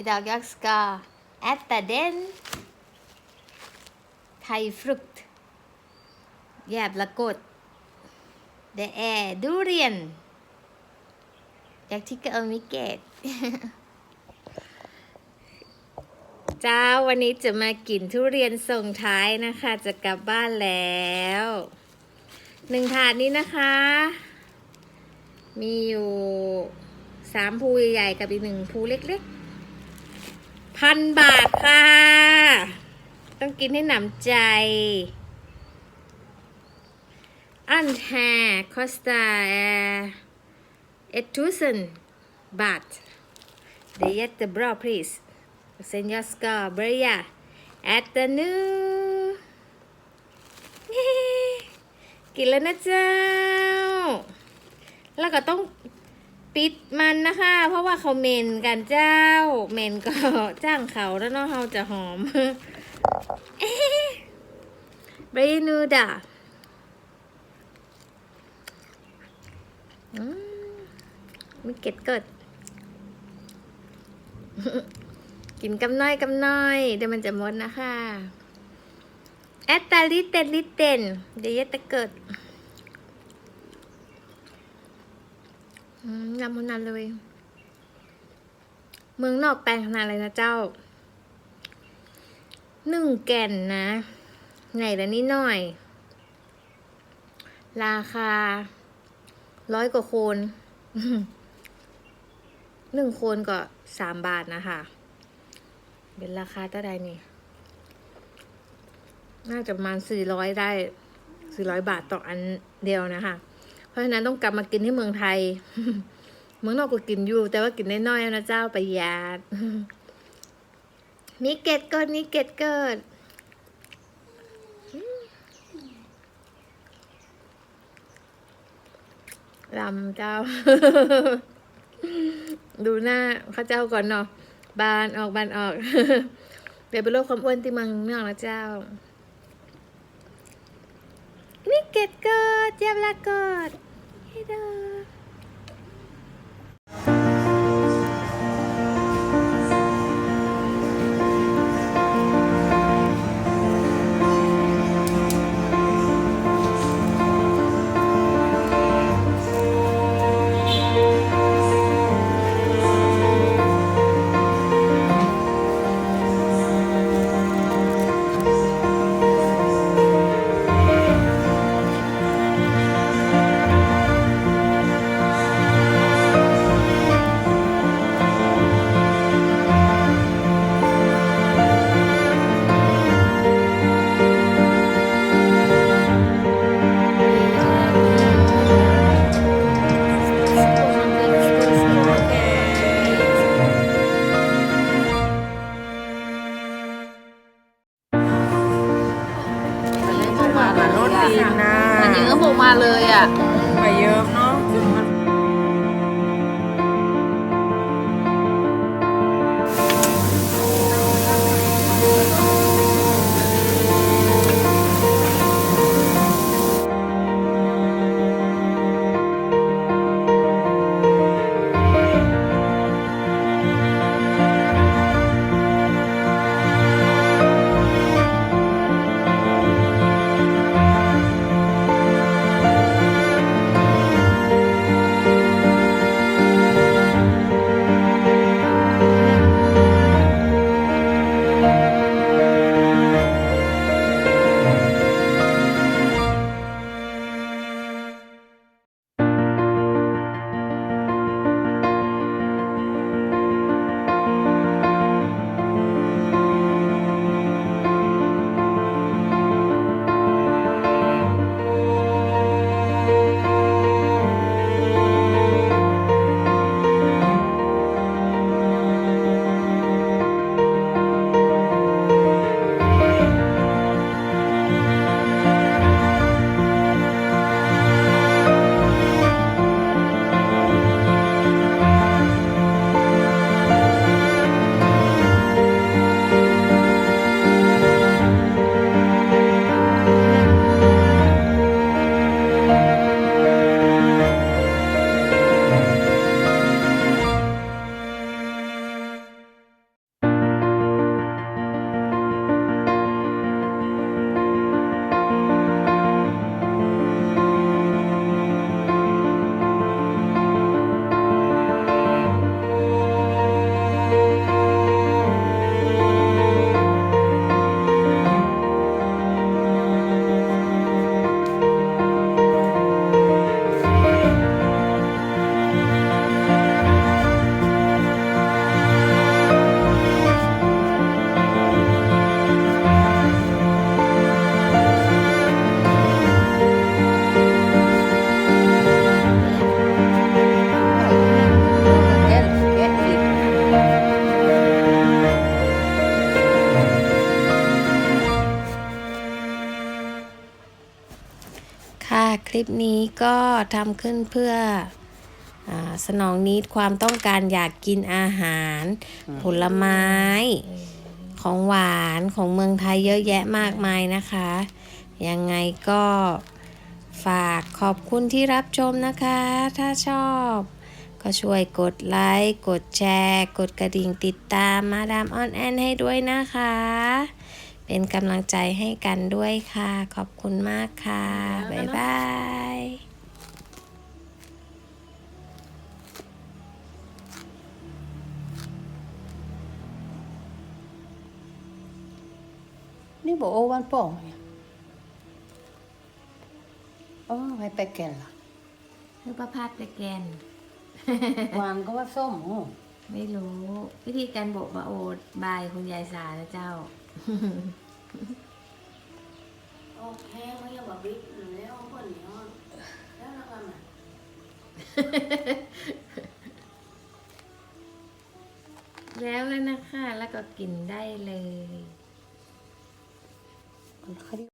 Idag jag ska äta den. Thaifrukt. Jävla gott. Det är durian. Jag tycker om mycket. เจ้าวันนี้จะมากินทุเรียนส่งท้ายนะคะ จะกลับบ้านแล้วหนึ่งถาดนี้นะคะ มีอยู่สามภูใหญ่ๆกับอีกหนึ่งภูเล็กๆ พันบาทค่ะ ต้องกินให้หนำใจ อันแฮคอสตาเอ็ดทูสันบาท Det är jättebra pris. Och sen jag ska börja äta nu. กินแล้วนะเจ้า แล้วก็ต้อง ปิดมันนะคะ เพราะว่าเขาเมนกันเจ้าเมนก็จ้างเขาแล้วเนาะเขาจะหอมเบรนูดามมีเก็ดเกิด กินกำน้อยกำน้อย เดี๋ยวมันจะมดนะคะแอตตาลิเตนลิเตนเดี๋ยวจะเกิดอืม ยำคนนั้นเลย เมืองนอกแปลงขนาดเลยนะเจ้า หนึ่งแก่นนะไงละนิดหน่อย ราคา ร้อยกว่าโคนหนึ่งโคนก็สามบาทนะคะเป็นราคาเท่าใดนี่ น่าจะประมาณสี่ร้อยได้สี่ร้อยบาทต่ออันเดียวนะคะ ราะฉะนั้นต้องกลับมากินที่เมืองไทย เมืองนอกก็กินอยู่ แต่ว่ากินได้น้อยๆนะเจ้าประหยัดมีเกตเกิดมีเกตเกิดลำเจ้า ดูหน้าข้าเจ้าก่อนเนาะบานออกบานออกเดี๋ยวไปโลกความอ้วนที่เมืองนอกนะเจ้า นี่เกตเกิดเจ็บละเกิด ให้ มันเยอะหกมาเลยอะมาเยอะเนาะ เด้อก็ทำขึ้นเพื่ออาสนองนิดความต้องการอยากกินอาหาร ผลไม้ ของหวานของเมืองไทยเยอะแยะมากมายนะคะ ยังไงก็ฝากขอบคุณที่รับชมนะคะ ถ้าชอบ ก็ช่วยกดไลค์กดแชร์ กดกระดิ่งติดตามมาดามออนแอนให้ด้วยนะคะ เป็นกำลังใจให้กันด้วยค่ะ ขอบคุณมากค่ะ บ๊ายบายนี่บอกโอวันป่องเนี่ยโอ้ไปไปแก่นล่ะคือประพาสตะแกนหวานก็ว่าส้มโอ้ไม่รู้ วิธีการโบกมาโอดบายคุณยายสานะเจ้า โอเคไม่ยอมบิ๊กแล้วคนเนี้ยแล้วแล้วกันแล้วแล้วนะคะ แล้วก็กินได้เลย